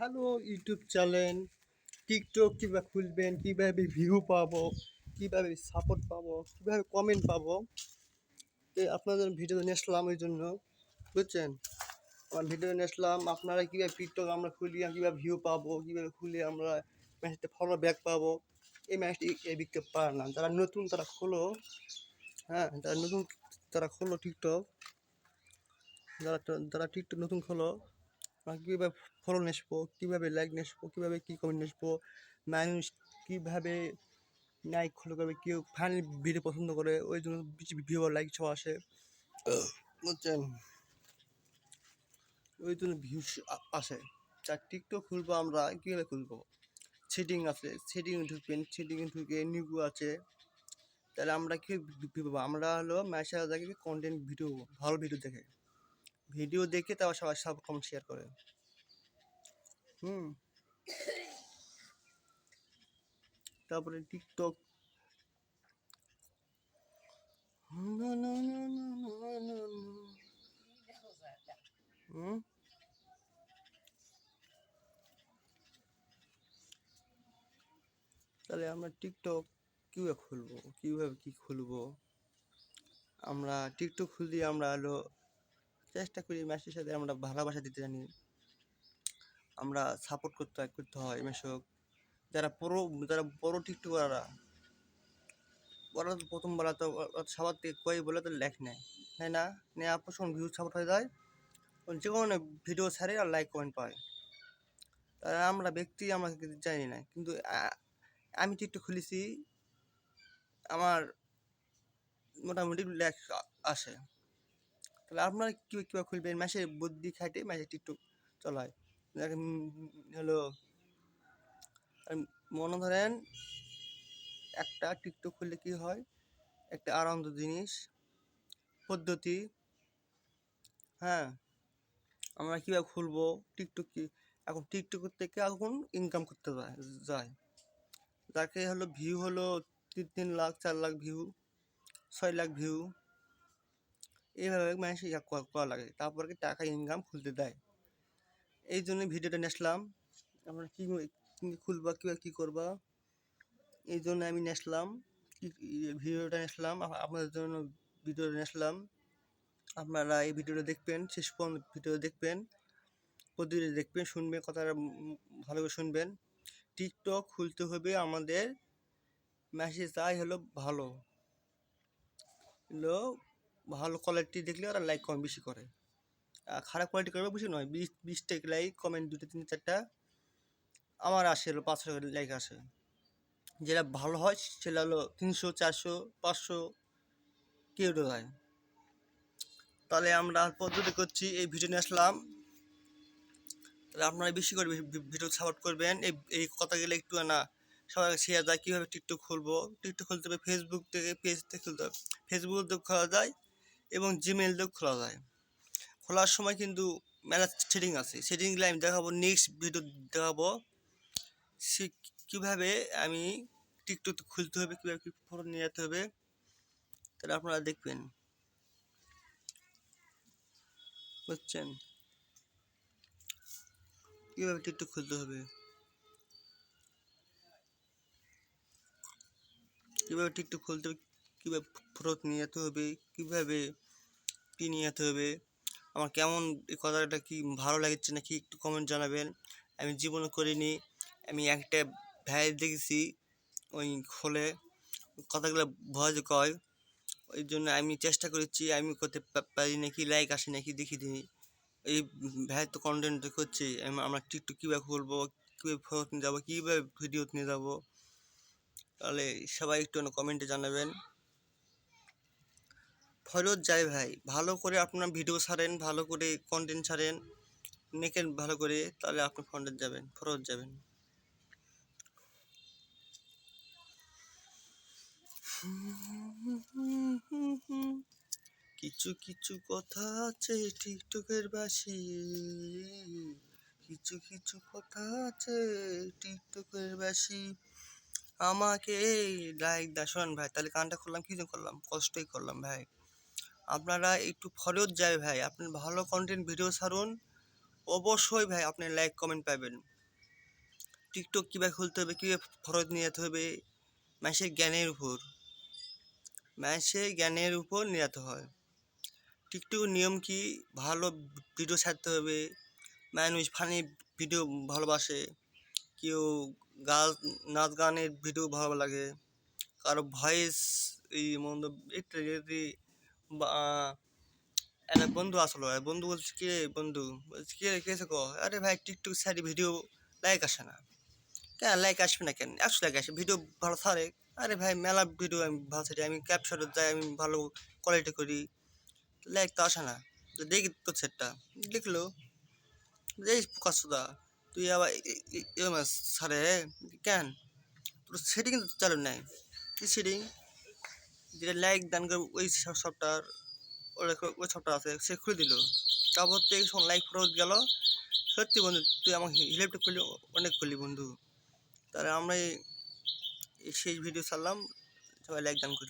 Hello YouTube channel, TikTok কীভাবে খুলবেন, কীভাবে ভিউ পাবো, কীভাবে সাপোর্ট পাবো, কীভাবে কমেন্ট পাবো তো আপনাদের ভিডিও নিয়ে আসলাম ওই জন্য, বুঝছেন? আমার ভিডিও নিয়ে আসলাম, আপনারা কীভাবে টিকটক আমরা খুলি কীভাবে ভিউ পাবো, কীভাবে খুলে আমরা ম্যাচটা ফলো ব্যাক পাবো, এই ম্যাচটি এই বিকতে পারে না। যারা নতুন তারা খোলো হ্যাঁ যারা নতুন তারা খোলো টিকটক যারা যারা টিকটক নতুন খোলো আর কীভাবে ফলো নেসবো কীভাবে লাইক নেসবো কীভাবে কী কমেন্ট নেসবো মানুষ কীভাবে লাইক ফলো করবে, কেউ ফ্যান ভিডিও পছন্দ করে, ওই জন্য ভিউ লাইক সব আসে। বুঝছেন? ওই জন্য ভিউ আসে। যা টিকটক খুলবো আমরা, কীভাবে খুলবো? সেটিং আছে সেটিং ঢুকবেন সেটিং ঢুকে নিগু আছে। তাহলে আমরা কি আমরা হলো ম্যাসেজ দেখে কন্টেন্ট ভিডিও ভালো ভিডিও দেখে। ভিডিও দেখে তারপর সবাই সব কমেন্ট শেয়ার করে। হুম। তারপরে টিকটক হুম। তাহলে আমরা টিকটক কীভাবে খুলবো? কীভাবে কী খুলবো? আমরা টিকটক খুলতে আমরা হলো চেষ্টা করি ম্যাচের সাথে আমরা ভালোবাসা দিতে জানি। আমরা সাপোর্ট করতে হয় করতে হয় মেশক যারা বড় যারা বড় টিকটকাররা, ওরা তো প্রথম বলা তো সবার থেকে কই বলে তো লেখ নেয়। তাই না? পর যখন ভিউ সাপোর্ট হয়ে যায়। যে কোনো ভিডিও ছাড়ে আর লাইক কমেন্ট পায়। তারা আমরা ব্যক্তি, আমরা জানি না। কিন্তু আমি টিকটক খুলেছি। আমার মোটামুটি লেখ আসে। তাহলে আপনারা কী কীভাবে খুলবেন? ম্যাচের বুদ্ধি খাইটে মাসে টিকটক চলায় হলো মনে ধরেন একটা টিকটক খুললে কি হয়? একটা আনন্দ জিনিস, পদ্ধতি হ্যাঁ? আমরা কীভাবে খুলবো? টিকটক কি, এখন টিকটক থেকে এখন ইনকাম করতে যায় যায়। যাকে হলো ভিউ হলো তিন তিন লাখ, চার লাখ ভিউ ছয় লাখ ভিউ এইভাবে মানুষ ইয়া করা লাগে। তারপর কি টাকা ইনকাম খুলতে দেয়। এই জন্য ভিডিওটা নিয়েছিলাম আমরা কী খুলবা কীভাবে কী করবা এই জন্য আমি নেসলাম ভিডিওটা নেসলাম আপনাদের জন্য ভিডিওটা নেসলাম আপনারা এই ভিডিওটা দেখবেন, শেষ পর্যন্ত ভিডিও দেখবেন, প্রতিদিন দেখবেন, শুনবেন, কথাটা ভালো করে শুনবেন। টিকটক খুলতে হবে আমাদের। মেসেজ চাই হলো ভালো। হলো ভালো কোয়ালিটি দেখলে ওরা লাইক কম বেশি করে। আর খারাপ কোয়ালিটি করবে বেশি নয়, বিশ বিশটা লাইক কমেন্ট দুটো তিন চারটা। আমার আসে হলো পাঁচশো লাইক আসে। যেটা ভালো হয় সেটা হলো তিনশো, চারশো, পাঁচশো কেউ হয়? তাহলে আমরা পদ্ধতি করছি, এই ভিডিও নিয়ে আসলাম। তাহলে আপনারা বেশি করে ভিডিও সাপোর্ট করবেন। এই এই কথাগুলো একটু না সবাই শেয়ার যায় কীভাবে টিকটক খুলবো। টিকটক খুলতে হবে ফেসবুক থেকে পেজ থেকে খুলতে হবে। ফেসবুক খোলা যায় এবং জিমেল দিয়েও খোলা যায়। খোলার সময় কিন্তু মেলা সেটিং আছে। সেটিংগুলো আমি দেখাবো। নেক্সট ভিডিও দেখাবো। সে কীভাবে আমি টিকটক খুলতে হবে, কীভাবে কী ফটো নিয়ে যেতে হবে, তাহলে আপনারা দেখবেন। বুঝছেন? কীভাবে টিকটক খুলতে হবে? কীভাবে টিকটক খুলতে হবে? কীভাবে ফটো নিয়ে যেতে হবে, কীভাবে কী নিয়ে যেতে হবে, আমার কেমন এই কথাটা কি ভালো লাগছে নাকি একটু কমেন্ট জানাবেন। আমি জীবনে করিনি, আমি একটা ভাই দেখেছি, ওই খোলে কথাগুলো ভয় কয়, ওই জন্য আমি চেষ্টা করেছি আমি করতে পারি নাকি লাইক আসে নাকি দেখি দিই। এই ভাই তো কন্টেন্ট করছে আমরা টিকটক কীভাবে খুলবো, কীভাবে ফটো নিয়ে যাব, কীভাবে ভিডিও নিয়ে যাব, তাহলে সবাই একটু কমেন্টে জানাবেন। ফেরত যায় ভাই। ভালো করে আপনার ভিডিও ছাড়েন, ভালো করে কন্টেন্ট ছাড়েন নেকেন ভালো করে, তাহলে আপনি ফন্ডের যাবেন ফেরত যাবেন। কিছু কিছু কথা আছে টিকটকের বাসি। কিছু কিছু কথা আছে টিকটকের বাসি। আমাকে লাইক দা ভাই, তাহলে কানটা করলাম কি করলাম? কষ্টই করলাম ভাই। আপনারা একটু ফরত যায় ভাই। আপনি ভালো কন্টেন্ট ভিডিও ছাড়ুন। অবশ্যই ভাই আপনি লাইক কমেন্ট পাবেন। টিকটক কীভাবে খুলতে হবে, কীভাবে ফরজ নিয়ে যেতে হবে, মানুষের জ্ঞানের উপর। মানুষের জ্ঞানের উপর নিয়ে যেতে হয়। টিকটকের নিয়ম কি? ভালো ভিডিও ছাড়তে হবে। মানুষ ফানি ভিডিও ভালোবাসে। কেউ গান নাচ গানের ভিডিও ভালো লাগে। কারও ভয়েস এই মন্দ একটা বন্ধু আসলো। বন্ধু বলছে কে বন্ধু? বলছে কে কেসে ক আরে ভাই, টিকটক সাইডে ভিডিও লাইক আসে না। কেন লাইক আসবে না কেন? একশো লাইক আসে, ভিডিও ভালো ছাড়ে। আরে ভাই, মেলা ভিডিও আমি ভালো ছাড়ি, আমি ক্যাপচারে যাই আমি ভালো কোয়ালিটি করি। লাইক তো আসে না। তো দেখি তো সেটটা। লিখলো এই কষ্টদা তুই আবার সারে কেন? তোর সেটিং চালু নাই। কি সেটিং যেটা লাইক দান করে ওই সফটওয়্যার ওই সবটা আছে, সে খুলে দিল। তারপর থেকে শোন লাইক ফেরত গেল। সত্যি বন্ধু, তুই আমার হেল্পটা করলি অনেক খুলি বন্ধু। তাহলে আমরা এই শেষ ভিডিও ছাড়লাম। সবাই লাইক দান করি।